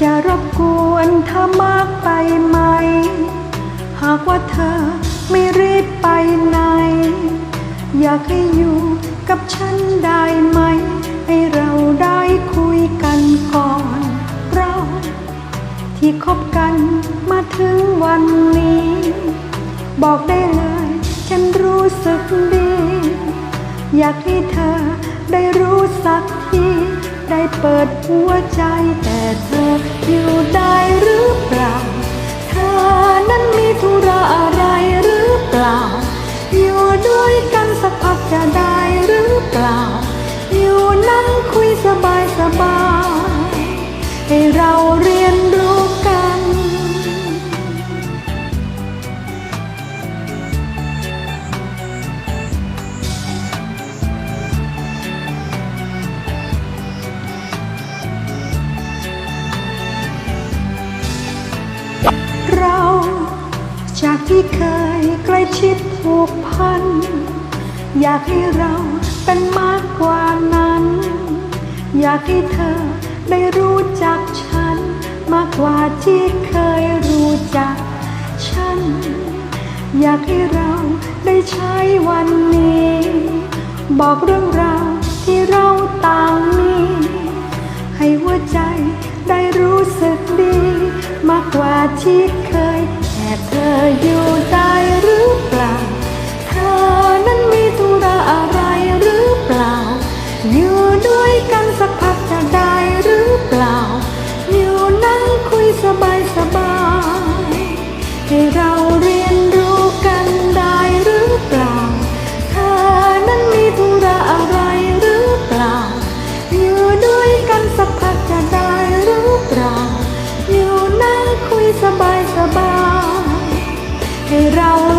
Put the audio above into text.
จะรบกวนเธอมากไปไหม หากว่าเธอไม่รีบไปไหน อยากให้อยู่กับฉันได้ไหม ให้เราได้คุยกันก่อน เราที่คบกันมาถึงวันนี้ บอกได้เลย ฉันรู้สึกดี อยากให้เธอ ได้รู้สักที ได้เปิดหัวใจแต่เธออยู่ได้หรือเปล่า เธอนั้นมีธุระอะไรหรือเปล่า อยู่ด้วยกันสักพักจะได้หรือเปล่า อยู่นั่งคุยสบายสบาย ที่เคยใกล้ชิดผูกพัน อยากให้เราเป็นมากกว่านั้น อยากให้เธอได้รู้จักฉัน มากกว่าที่เคยรู้จักฉัน อยากให้เราได้ใช้วันนี้ บอกเรื่องราวที่เราต่างมี ให้หัวใจได้รู้สึกดี มากกว่าที่ สบายสบายให้เราเรียนรู้กันได้หรือเปล่าเธอนั้นมีธุระอะไรหรือเปล่า อยู่ด้วยกันสักพักจะได้หรือเปล่า อยู่นั่งคุยสบายสบายให้เรา